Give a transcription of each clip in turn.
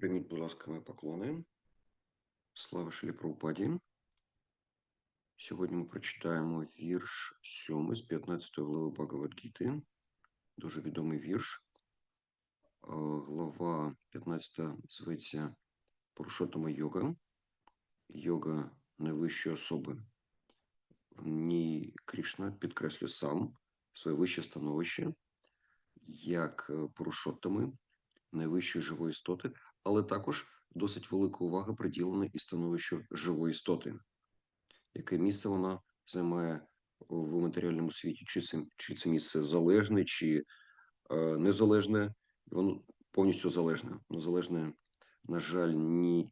Прийміть, будь ласка, мої поклони. Слава Шилі Прабхупаді. Сьогодні ми прочитаємо вірш 7 з 15 глави Багавадгіти. Дуже відомий вірш. Е, Глава 15 зветься Порушотама йога. Йога найвищої особи. В ній Кришна підкреслює сам своє вище становище як е, Порушоттами, найвищої живої істоти, але також досить велика увага приділена і становищу живої істоти. Яке місце вона займає в матеріальному світі? Чи це, чи це місце залежне, чи е, незалежне? Воно повністю залежне. Воно залежне, на жаль, ні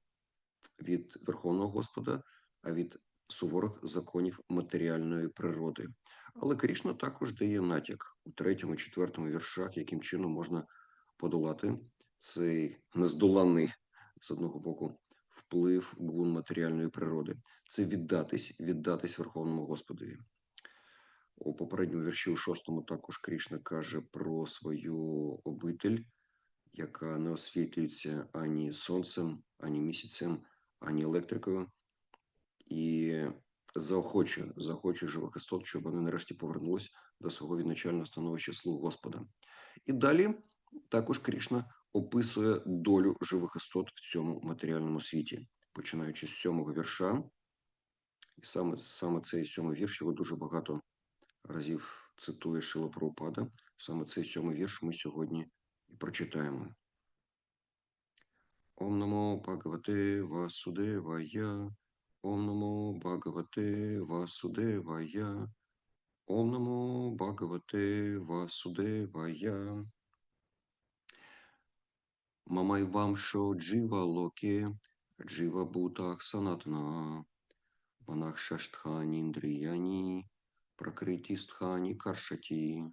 від Верховного Господа, а від суворих законів матеріальної природи. Але Крішна також дає натяк у третьому, четвертому віршах, яким чином можна подолати цей нездоланний з одного боку вплив гун матеріальної природи. Це віддатись, віддатись Верховному Господові. У попередньому вірші у шостому також Крішна каже про свою обитель, яка не освітлюється ані сонцем, ані місяцем, ані електрикою, і заохочує, заохочує живих істот, щоб вони нарешті повернулись до свого відначального становища слуг Господа. І далі також Крішна описує долю живих істот в цьому матеріальному світі, починаючи з сьомого вірша. І саме, саме цей сьомий вірш його дуже багато разів цитує Шила Прабхупада. Саме цей сьомий вірш ми сьогодні і прочитаємо. Ом намо Бхагавате Васудевая, Ом намо Бхагавате Васудевая, Ом намо Бхагавате Васудевая. Мамайвамшо Джива Локе, Джива Бутах Санатна, Манах Шаштхани Индрияни, Пракрити Стхани Каршати.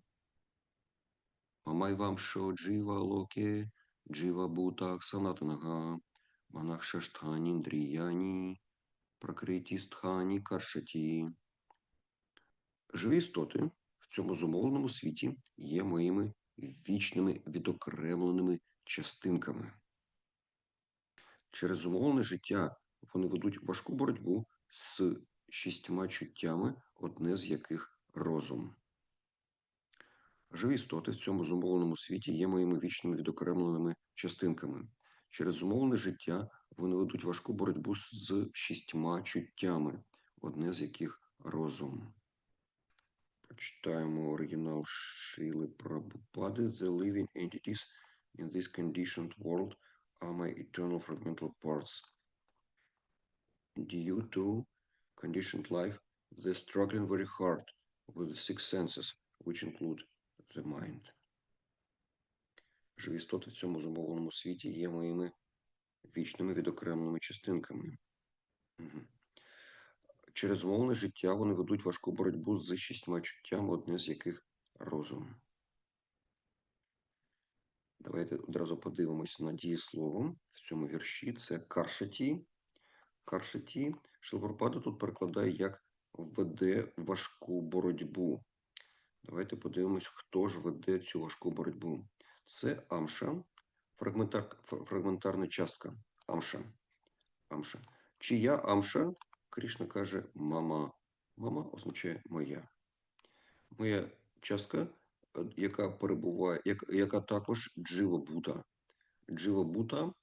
Мамайвамшо Джива Локе, Джива Бутах Санатнага, Манах Шаштхани Индрияни, Пракрити Стхани Каршати. Живі істоти в цьому зумовленому світі є моїми вічними відокремленими частинками. Через умовне життя вони ведуть важку боротьбу з шістьма чуттями, одне з яких розум. Живі істоти в цьому зумовленому світі є моїми вічними відокремленими частинками. Через умовне життя вони ведуть важку боротьбу з шістьма чуттями, одне з яких розум. Прочитаємо оригінал Шріли Прабхупади The living entities in this conditioned world are my eternal fragmental parts. Due to conditioned life, they're struggling very hard with the six senses, which include the mind. Живі істоти в цьому зумовленому світі є моїми вічними відокремленими частинками. Мгм. Через умовне життя вони ведуть важку боротьбу з шістьма чуттями, одне з яких розум. Давайте одразу подивимось на дієслово в цьому вірші. Це каршаті. Каршаті Шилпурпада тут перекладає як веде важку боротьбу. Давайте подивимось, хто ж веде цю важку боротьбу. Це амша, фрагментар, фрагментарна частка. Амша. Амша. Чия амша? Кришна каже мама. Мама означає моя. Моя частка яка перебуває, як, яка також джива-бута. Джива-бута,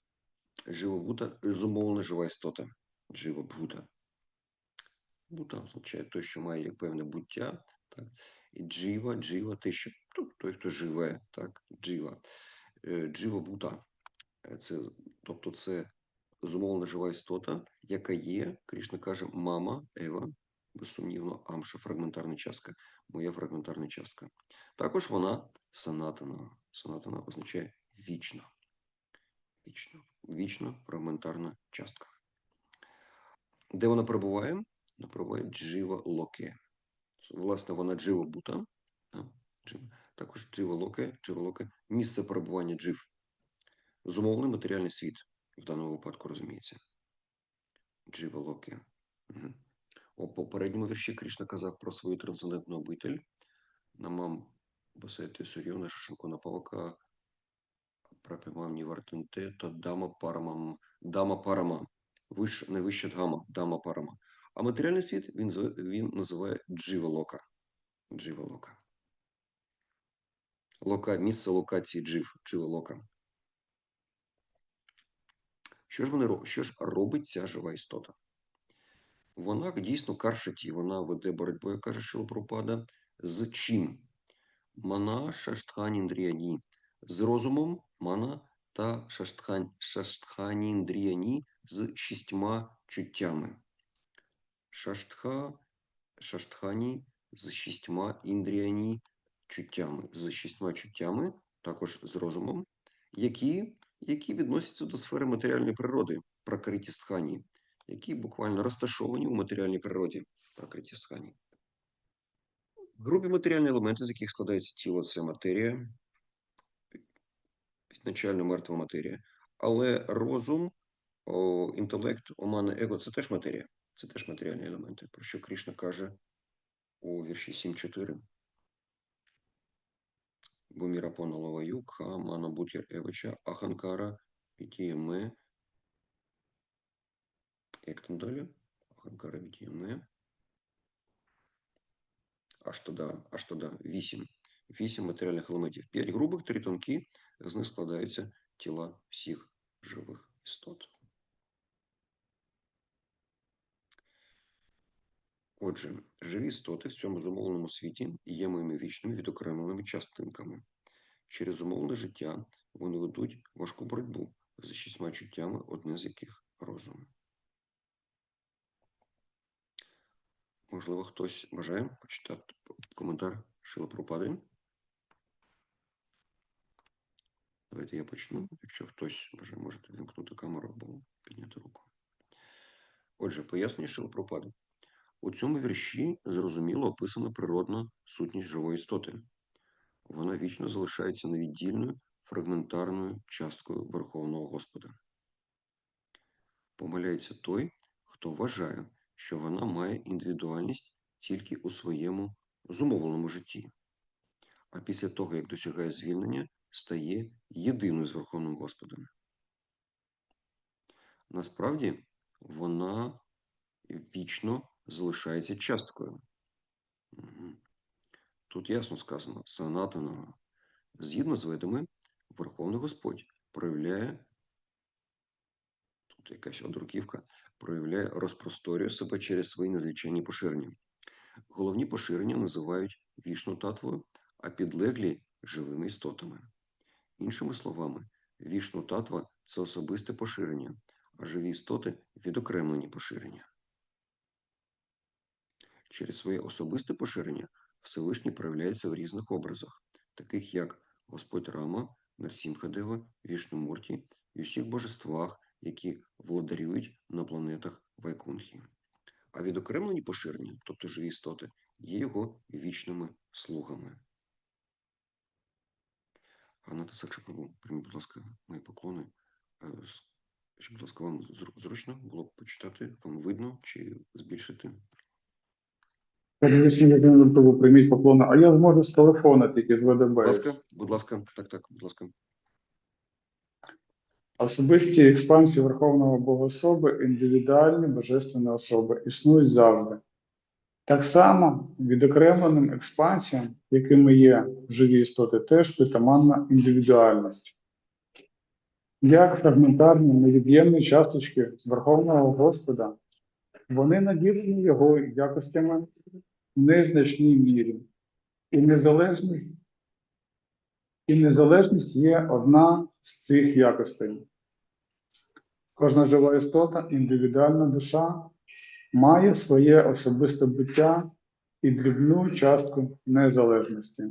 джива-бута – зумовлена жива істота. Джива-бута. Бута означає той, що має певне буття. Так? І джива, джива, те, що, ну, той, хто живе, так? джива. Е, Джива-бута. Е, Це, тобто це зумовлена жива істота, яка є, Кришна каже, мама, Ева, безсумнівно, амша, фрагментарна частка, моя фрагментарна частка. Також вона санатана. Санатана означає вічна. Вічна, вічна фрагментарна частка. Де вона перебуває? Вона перебуває джива локе. Власне, вона джива бута. Також джива локе, джива локе – місце перебування джив. Зумовлений матеріальний світ. В даному випадку розуміється. Джива локе. Угу. У попередньому вірші Кришна казав про свою трансцендентну обитель. Намам Басети Сур'йона Шашанкона Павака прапимавні вартенте та дама парамам, дама парама, виш, найвища дгама, дама парама. А матеріальний світ він, він називає дживалока. Дживалока. Лока, місце локації джив, дживалока. Що ж, вони, що ж робить ця жива істота? Вона дійсно каршаті, вона веде боротьбу, як каже Шилопропада, з чим? Мана шаштханіндріяні. З розумом мана та шаштхан, шаштханіндріяні з шістьма чуттями. Шаштха, шаштхані з шістьма індріяні чуттями. З шістьма чуттями, також з розумом, які, які відносяться до сфери матеріальної природи, пракритістхані, які буквально розташовані у матеріальній природі, пракритістхані. Грубі матеріальні елементи, з яких складається тіло, це матерія, ізначально мертва матерія. Але розум, о, інтелект, омана, его це теж матерія. Це теж матеріальні елементи, про що Кришна каже у вірші 7.4. Бумірапона лаваю, кха, мана бутір евача, аханкара, вітіяме. Як там далі? Аханкара вітіяме. аж туди, аж туди, вісім. Вісім матеріальних елементів. П'ять грубих, три тонкі, з них складаються тіла всіх живих істот. Отже, живі істоти в цьому зумовленому світі є моїми вічними відокремленими частинками. Через умовне життя вони ведуть важку боротьбу з шістьма чуттями, одне з яких розум. Можливо, хтось бажає почитати коментар Шила Пропади. Давайте я почну. Якщо хтось бажає, можете вімкнути камеру або підняти руку. Отже, пояснення Шила Пропади. У цьому вірші зрозуміло описана природна сутність живої істоти. Вона вічно залишається невіддільною фрагментарною часткою Верховного Господа. Помиляється той, хто вважає, що вона має індивідуальність тільки у своєму зумовленому житті, а після того, як досягає звільнення, стає єдиною з Верховним Господом. Насправді, вона вічно залишається часткою. Тут ясно сказано, санатанова. Згідно з ведами, Верховний Господь проявляє, тут якась одруківка, проявляє, розпросторює себе через свої незвичайні поширення. Головні поширення називають вішну татвою, а підлеглі живими істотами. Іншими словами, вішну татва це особисте поширення, а живі істоти відокремлені поширення. Через своє особисте поширення Всевишній проявляється в різних образах, таких як Господь Рама, Нарсімхадева, Вішнумурті і усіх божествах, які владарюють на планетах Вайкунхі. А відокремлені поширення, тобто живі істоти, є його вічними слугами. Ганата Сакшапрабу, прийміть, будь ласка, мої поклони. Е, Щоб, будь ласка, вам зручно було б почитати, вам видно чи збільшити? Ютубу прийміть поклони, а я зможу з телефона тільки з Будь ласка, будь ласка, так, так, будь ласка. Особисті експансії Верховного Богособи, індивідуальні божественні особи існують завжди. Так само відокремленим експансіям, якими є живі істоти, теж притаманна індивідуальність. Як фрагментарні невід'ємні часточки Верховного Господа, вони наділені його якостями в незначній мірі. І незалежність, і незалежність є одна з цих якостей. Кожна жива істота, індивідуальна душа має своє особисте буття і дрібну частку незалежності.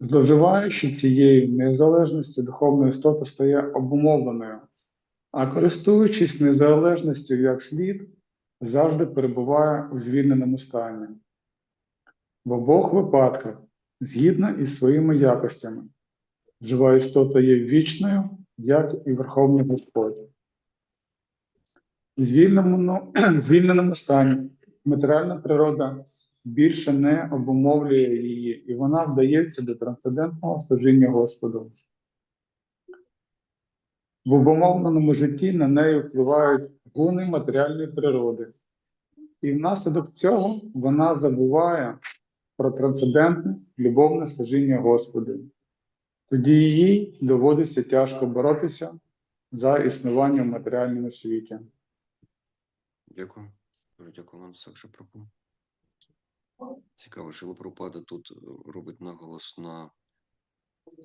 Зловживаючи цією незалежністю, духовна істота стає обумовленою, а користуючись незалежністю як слід, завжди перебуває у звільненому стані. В обох випадках, згідно із своїми якостями, жива істота є вічною, як і Верховний Господь. В звільненому, звільненому стані матеріальна природа більше не обумовлює її, і вона вдається до трансцендентного служіння Господу. В обумовленому житті на неї впливають гуни матеріальної природи, і внаслідок цього вона забуває про трансцендентне любовне служіння Господу. Тоді їй доводиться тяжко боротися за існування в матеріальному світі. Дякую. Дуже дякую вам, Сакша Прабу. Цікаво, що Прабхупада тут е, робить наголос на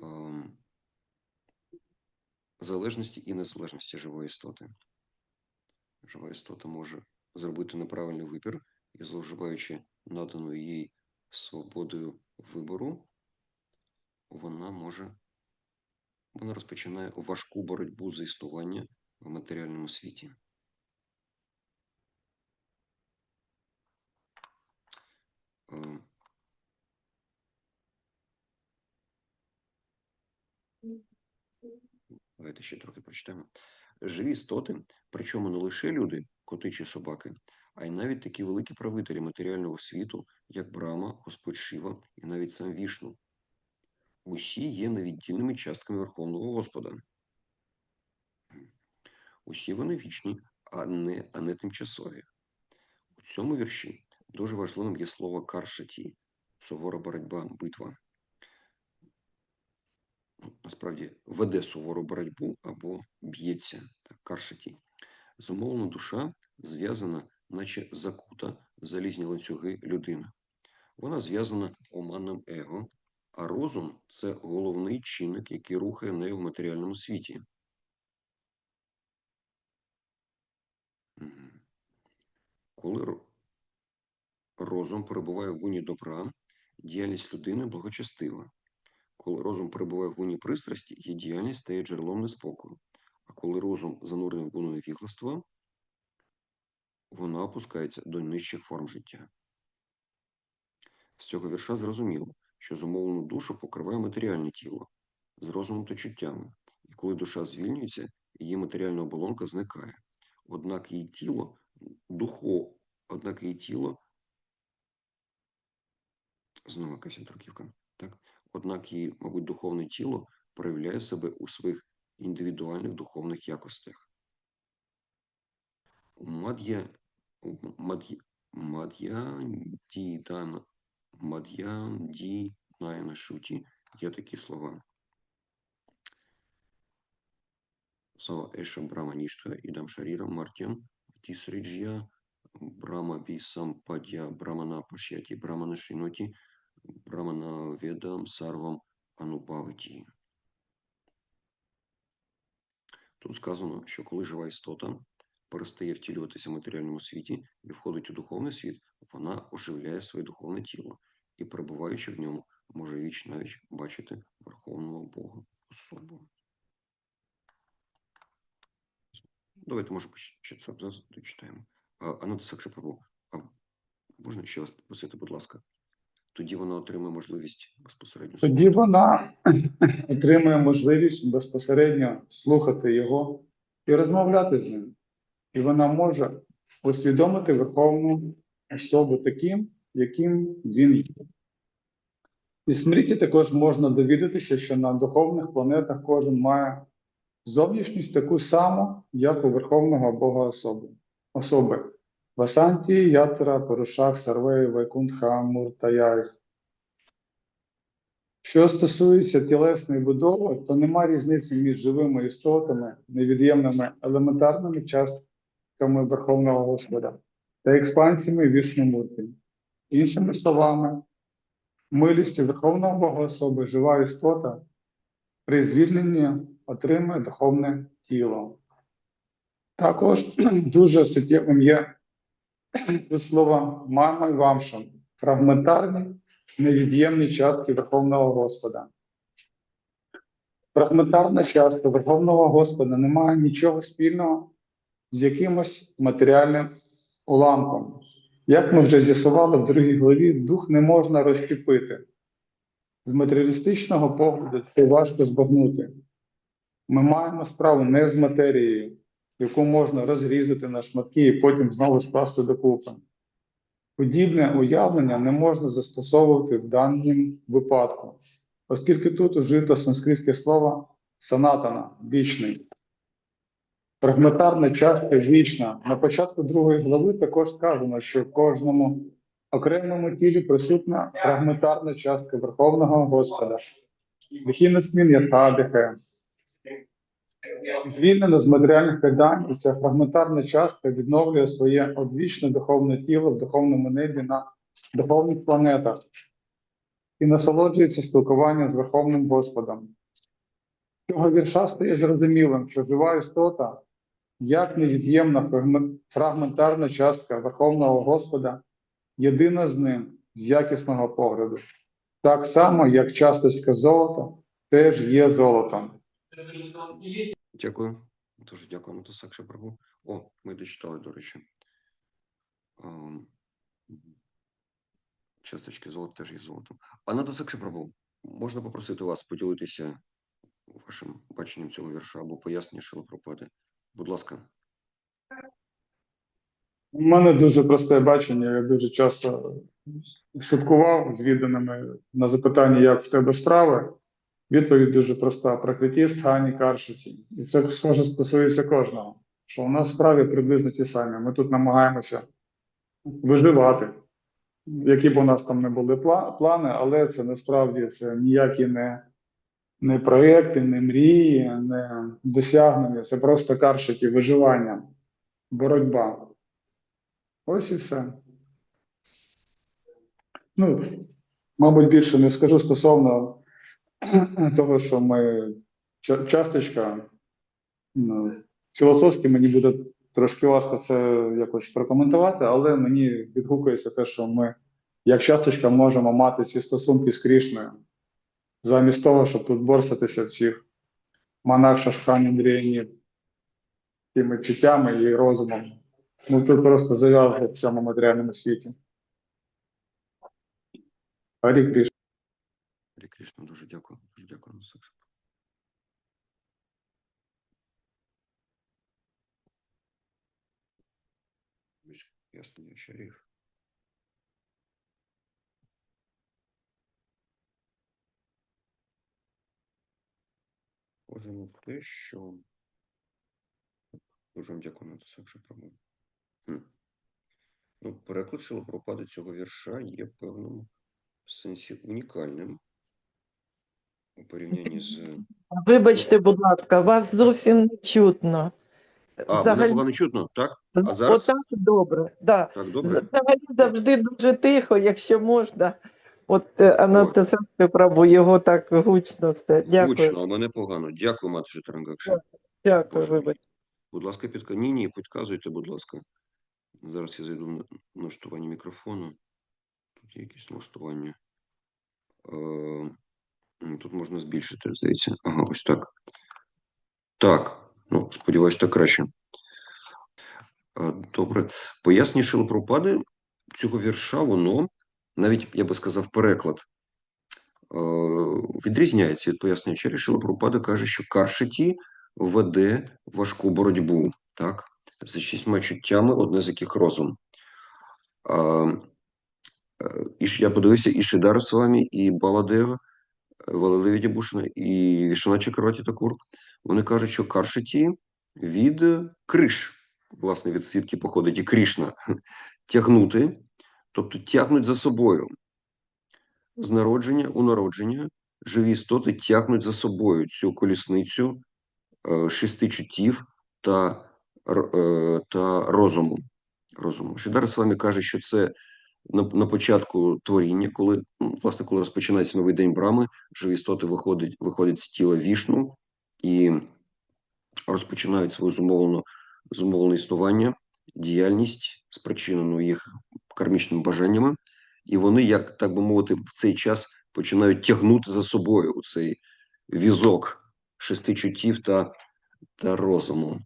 ем, залежності і незалежності живої істоти. Жива істота може зробити неправильний вибір і, зловживаючи наданою їй свободою вибору, вона може вона розпочинає важку боротьбу за існування в матеріальному світі. Е, Давайте ще трохи прочитаємо. Живі істоти, причому не лише люди, коти чи собаки, а й навіть такі великі правителі матеріального світу, як Брама, Господь Шива і навіть сам Вішну. Усі є невіддільними частками Верховного Господа. Усі вони вічні, а не, а не тимчасові. У цьому вірші дуже важливим є слово каршаті, сувора боротьба, битва. Ну, Насправді веде сувору боротьбу або б'ється, так, каршаті. Зумовлена душа зв'язана, наче закута в залізні ланцюги людина. Вона зв'язана оманним его, а розум це головний чинник, який рухає нею в матеріальному світі. Коли розум перебуває в гуні добра, діяльність людини благочестива. Коли розум перебуває в гуні пристрасті, її діяльність стає джерелом неспокою. А коли розум занурений в гуну невігластва, вона опускається до нижчих форм життя. З цього вірша зрозуміло, що зумовлену душу покриває матеріальне тіло з розумом та чуттями, і коли душа звільнюється, її матеріальна оболонка зникає. Однак її тіло духо, однак її тіло знову якась інтруківка, так? Однак її, мабуть, духовне тіло проявляє себе у своїх індивідуальних духовних якостях. У Мад'я у Мад'я Мад'я Мад'я на шуті є такі слова. Сава Еша Брама Ніштха Ідам Шаріра Мартям Тісриджя Брама Бі Сампадя Брамана Пашяті Брамана Шиноті Брамана Ведам Сарвам Анубавиті. Тут сказано, що коли жива істота перестає втілюватися в матеріальному світі і входить у духовний світ, вона оживляє своє духовне тіло і, перебуваючи в ньому, може віч навіть бачити Верховного Бога особу. Давайте, може, ще це абзац дочитаємо. А, Анна Сакша Прабу, а можна ще вас попросити, будь ласка? Тоді вона отримає можливість безпосередньо Тоді вона отримує можливість безпосередньо слухати його і розмовляти з ним. І вона може усвідомити Верховну особу таким, яким він є. І з Смріті також можна довідатися, що на духовних планетах кожен має зовнішність таку саму, як у Верховного Бога особи. особи. Васанті, Ятра, Порушах, Сарвей, Вайкунтха, Муртаяй. Що стосується тілесної будови, то нема різниці між живими істотами, невід'ємними елементарними частками Верховного Господа та експансіями Вішномурти. Іншими словами, милістю Верховного Бога особи жива істота при звільненні отримує духовне тіло. Також дуже суттєвим є до мама і вамша, фрагментарні невід'ємні частки Верховного Господа. Фрагментарна частка Верховного Господа не має нічого спільного з якимось матеріальним уламком. Як ми вже з'ясували в другій главі, дух не можна розщепити. З матеріалістичного погляду це важко збагнути. Ми маємо справу не з матерією, яку можна розрізати на шматки і потім знову скласти докупи. Подібне уявлення не можна застосовувати в даному випадку, оскільки тут ужито санскритське слово санатана вічний. Фрагментарна частка вічна. На початку другої глави також сказано, що в кожному окремому тілі присутня фрагментарна частка Верховного Господа. Вихінесмін Ятадихе. Звільнена з матеріальних кайданів, і ця фрагментарна частка відновлює своє одвічне духовне тіло в духовному небі на духовних планетах і насолоджується спілкуванням з Верховним Господом. Цього вірша стає зрозумілим, що жива істота, як невід'ємна фрагментарна частка Верховного Господа, єдина з ним з якісного погляду, так само, як часточка золота теж є золотом. Дякую. Дуже дякую, Матасакша Прабу. О, ми дочитали, до речі. Ем, Часточки золота теж є золотом. А Натасакша Прабу, можна попросити вас поділитися вашим баченням цього вірша або пояснення Шилапропади? Будь ласка. У мене дуже просте бачення. Я дуже часто шуткував з відданими на запитання, як в тебе справи. Відповідь дуже проста: практикіст Гані Каршиті. І це схоже стосується кожного. Що у нас справи приблизно ті самі. Ми тут намагаємося виживати, які б у нас там не були пла- плани, але це насправді це ніякі не, не проекти, не мрії, не досягнення. Це просто каршики, виживання, боротьба. Ось і все. Ну, мабуть, більше не скажу стосовно того, що ми часточка. Ну, філософськи мені буде трошки важко це якось прокоментувати, але мені відгукується те, що ми, як часточка, можемо мати ці стосунки з Крішною, замість того, щоб тут борсатися в цих монах Шашхан Андріяні цими чуттями і розумом. Ну, тут просто зав'язано в цьому матеріальному світі. Гарі Крішна. Гарі Кришна, дуже дякую. Дуже дякую, Натасакша. Пояснення чарів. Схоже на те, що дуже вам дякую, Натасакша Прабу. Хм. Ну, переклад Шилапропади цього вірша є в певному сенсі унікальним у порівнянні з. Вибачте, будь ласка, вас зовсім не чутно. А, мене погано чутно, так? А зараз? Отак добре. Да. Так, добре. Взагалі завжди дуже тихо, якщо можна. От е, Анатасанське Прабу, його так гучно все. Дякую. Гучно, а мене погано. Дякую, матоже Тарангакша. Дякую, мій. Будь ласка, підка... Ні, ні, підказуйте, будь ласка. Зараз я зайду на налаштування мікрофону. Тут є якісь налаштування. Е, Тут можна збільшити, здається. Ага, ось так. Так, ну, сподіваюсь, так краще. Е, Добре. Пояснення Шилопропади цього вірша, воно, навіть, я би сказав, переклад, е, відрізняється від пояснення Чері. Шилопропада каже, що Каршиті веде важку боротьбу, так? За шістьма чуттями, одне з яких розум. Е, і я подивився і Шидар з вами, і Баладева, Валелевіді Бушина, і Вішана Чакраваті Такур. Вони кажуть, що Каршиті від криш, власне, від свідки походить і Крішна, тягнути, тобто тягнуть за собою. З народження у народження живі істоти тягнуть за собою цю колісницю е, шести чуттів та, е, та розуму. розуму. Шидар з вами каже, що це на, на початку творіння, коли, ну, власне, коли розпочинається новий день брами, живі істоти виходять, виходять з тіла вішну і розпочинають своє зумовлене, зумовлене існування, діяльність, спричинену їх кармічними бажаннями, і вони, як так би мовити, в цей час починають тягнути за собою у цей візок шести чуттів та, та розуму.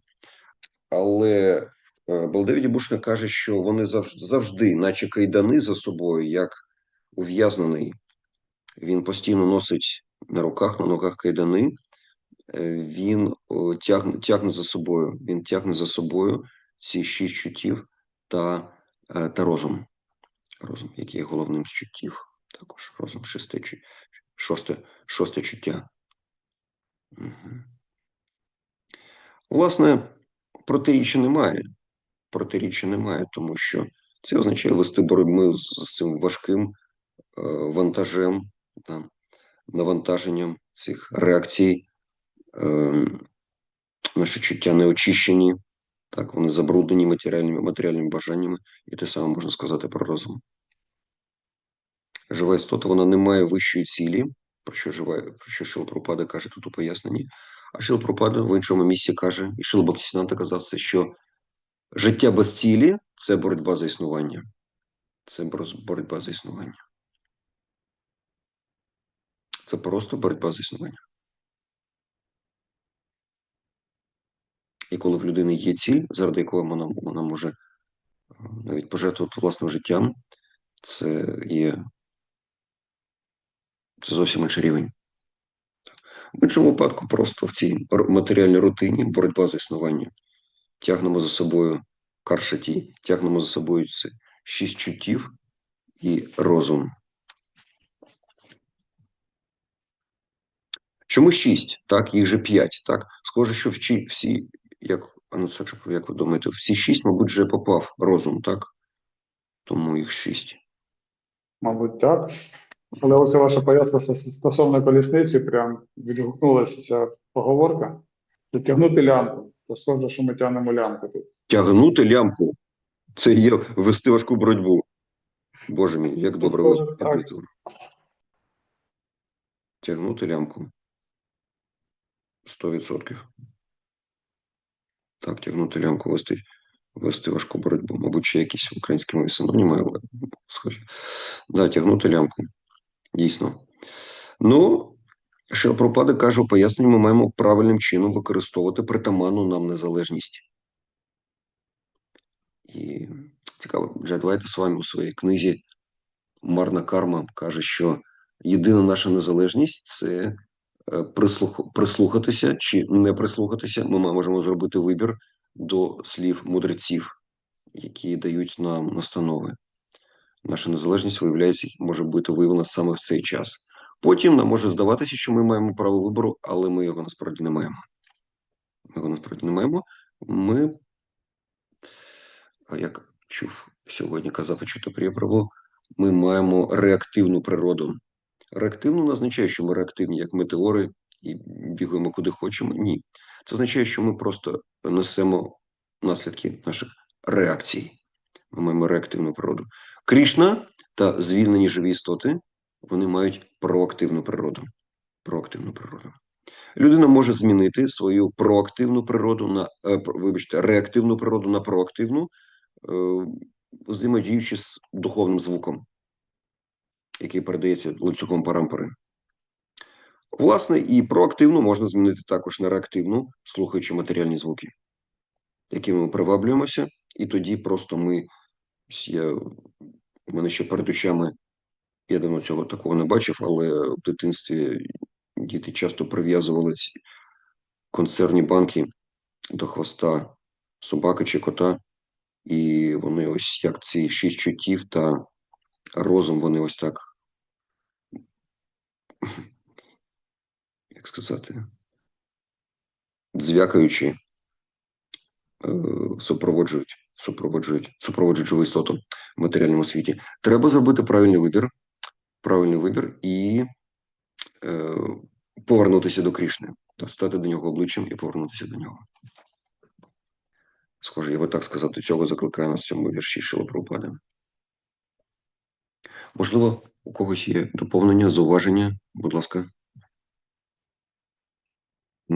Але е, Балдевіді Бушна каже, що вони завжди, завжди, наче кайдани за собою, як ув'язнений. Він постійно носить на руках, на ногах кайдани. Е, Він тягне, тягне за собою. Він тягне за собою ці шість чуттів та, та розум. Розум, який є головним з чуттів. Також розум шесте, шосте, шосте чуття. Угу. Власне, протиріччя немає. Протиріччя немає, тому що це означає вести боротьбу з, цим важким е, вантажем, да, навантаженням цих реакцій. Е, наші чуття не очищені, так, вони забруднені матеріальними, матеріальними бажаннями, і те саме можна сказати про розум. Жива істота, вона не має вищої цілі, про що жива, про що Шилпропада каже тут у поясненні. А Шилпропада в іншому місці каже, і Шил Бхактисінанта казав це, що життя без цілі це боротьба за існування. Це боротьба за існування. Це просто боротьба за існування. І коли в людини є ціль, заради якої вона, вона може е, навіть пожертвувати власним життям, це є це зовсім інший рівень. В іншому випадку просто в цій матеріальній рутині боротьба за існування. Тягнемо за собою каршаті, тягнемо за собою шість чуттів і розум. Чому шість? Так, їх же п'ять. Так, схоже, що всі як, а ну, як ви думаєте, всі шість, мабуть, вже попав розум, так? Тому їх шість. Мабуть, так. Але оце ваша пояснка стосовно колісниці, прям відгукнулася ця поговорка. Дотягнути лямку. То схоже, що ми тягнемо лямку тут. Тягнути лямку це є вести важку боротьбу. Боже мій, як добре ви Тягнути лямку. 100%. Так, тягнути лямку, вести, вести важку боротьбу. Мабуть, ще якісь в українській мові синоніми, але схожі. Да, тягнути лямку. Дійсно. Ну, Шилпропада каже у поясненні, ми маємо правильним чином використовувати притаманну нам незалежність. І цікаво, Джей Двайт з вами у своїй книзі Марна карма каже, що єдина наша незалежність це прислухатися чи не прислухатися. Ми можемо зробити вибір до слів мудреців, які дають нам настанови. Наша незалежність виявляється, може бути виявлена саме в цей час. Потім нам може здаватися, що ми маємо право вибору, але ми його насправді не маємо. Ми його насправді не маємо. Ми, як чув сьогодні, казав Ачута Прєпрабу, ми маємо реактивну природу. Реактивно не означає, що ми реактивні, як метеори, і бігаємо куди хочемо. Ні. Це означає, що ми просто несемо наслідки наших реакцій. Ми маємо реактивну природу. Крішна та звільнені живі істоти вони мають проактивну природу. Проактивну природу. Людина може змінити свою проактивну природу на е, вибачте, реактивну природу на проактивну, е, взаємодіючи з духовним звуком, який передається ланцюгом парампори. Власне, і проактивну можна змінити також на реактивну, слухаючи матеріальні звуки, якими ми приваблюємося, і тоді просто ми я, у мене ще перед очами я давно цього такого не бачив, але в дитинстві діти часто прив'язували ці консервні банки до хвоста собаки чи кота, і вони ось як ці шість чуттів та розум, вони ось так, як сказати, дзвякаючи, е, супроводжують, супроводжують, супроводжують живу істоту в матеріальному світі. Треба зробити правильний вибір, правильний вибір і е, повернутися до Крішни, та стати до нього обличчям і повернутися до нього. Схоже, я би так сказав, до цього закликає нас в цьому вірші Шила Прабхупади. Можливо, у когось є доповнення, зауваження, будь ласка.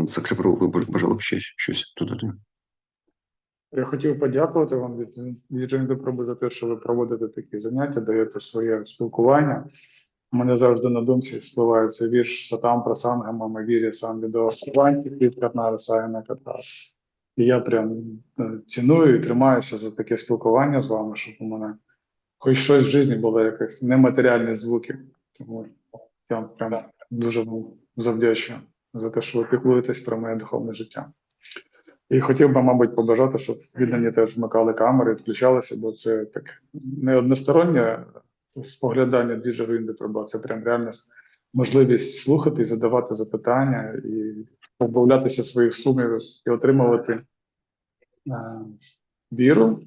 Сакшапру, ви бажали б ще щось додати? Я хотів подякувати вам від, Джейн за те, що ви проводите такі заняття, даєте своє спілкування. У мене завжди на думці спливає цей вірш Сатам Прасангама вірі сам відео від Катнара Саяна Ката. І я прям е, ціную і тримаюся за таке спілкування з вами, щоб у мене хоч щось в житті було якось нематеріальні звуки. Тому я прям дуже вам завдячую за те, що ви піклуєтесь про моє духовне життя. І хотів би, мабуть, побажати, щоб віддані теж вмикали камери, включалися, бо це так не одностороннє споглядання двіжа Вінди Проба, це прям реальна можливість слухати задавати запитання і позбавлятися своїх сумнівів і отримувати е, віру,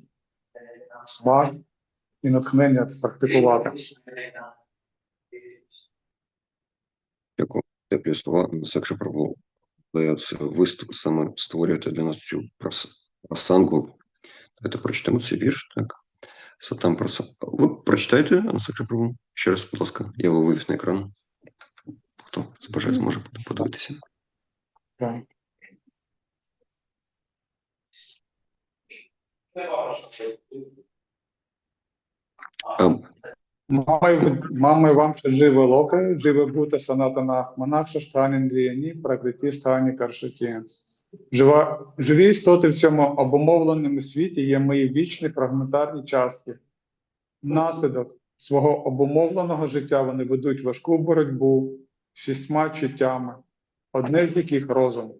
смак і натхнення практикувати. Дякую. Теплі слова. Прабу. Це ви саме створюєте для нас цю прос- просангу. Давайте прочитаємо цей вірш, так? Сатам проса. Ви прочитаєте, Насакша Прабу? Ще раз, будь ласка, я його вивів на екран. Хто забажає, зможе подивитися. Так. Мами вам ще живе локи, живе бути санатана монахша штанін дріяні, пракриті штані каршаті. Жива, живі істоти в цьому обумовленому світі є мої вічні фрагментарні частки. Внаслідок свого обумовленого життя вони ведуть важку боротьбу з шістьма чуттями, одне з яких розум.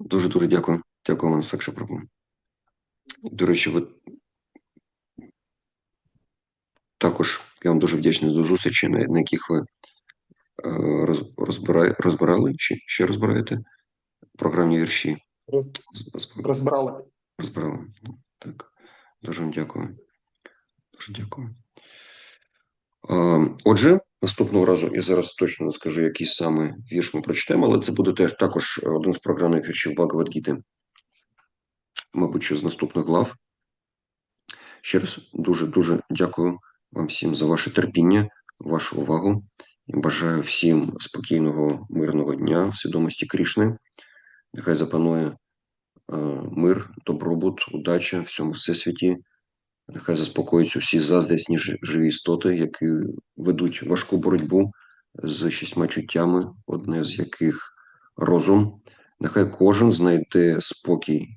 Дуже дуже дякую. Дякую вам, Сакша Прабу. До речі, ви також я вам дуже вдячний за зустрічі, на, яких ви е, розбирали чи ще розбираєте програмні вірші. Розбирали. Розбирали. Так. Дуже вам дякую. Дуже дякую. Отже, наступного разу я зараз точно не скажу, який саме вірш ми прочитаємо, але це буде теж також один з програмних віршів Багавадгіти. Мабуть, що з наступних глав. Ще раз дуже-дуже дякую вам всім за ваше терпіння, вашу увагу. І бажаю всім спокійного, мирного дня в свідомості Крішни. Нехай запанує е, мир, добробут, удача в всьому всесвіті. Нехай заспокоюються всі заздрісні живі істоти, які ведуть важку боротьбу з шістьма чуттями, одне з яких розум. Нехай кожен знайде спокій,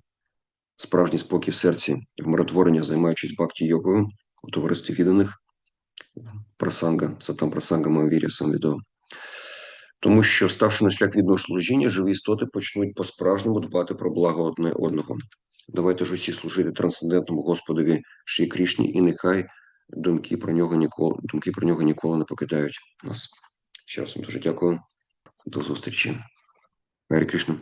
справжній спокій в серці, в миротворення, займаючись бхакті йогою у товаристві відданих прасанга, сатам прасанга Мавіря самвідо. Тому що, ставши на шлях відного служіння, живі істоти почнуть по-справжньому дбати про благо одне одного. Давайте ж усі служити трансцендентному Господові Шрі Крішні, і нехай думки про нього ніколи, думки про нього ніколи не покидають нас. Ще раз вам дуже дякую. До зустрічі. Гарі Кришна.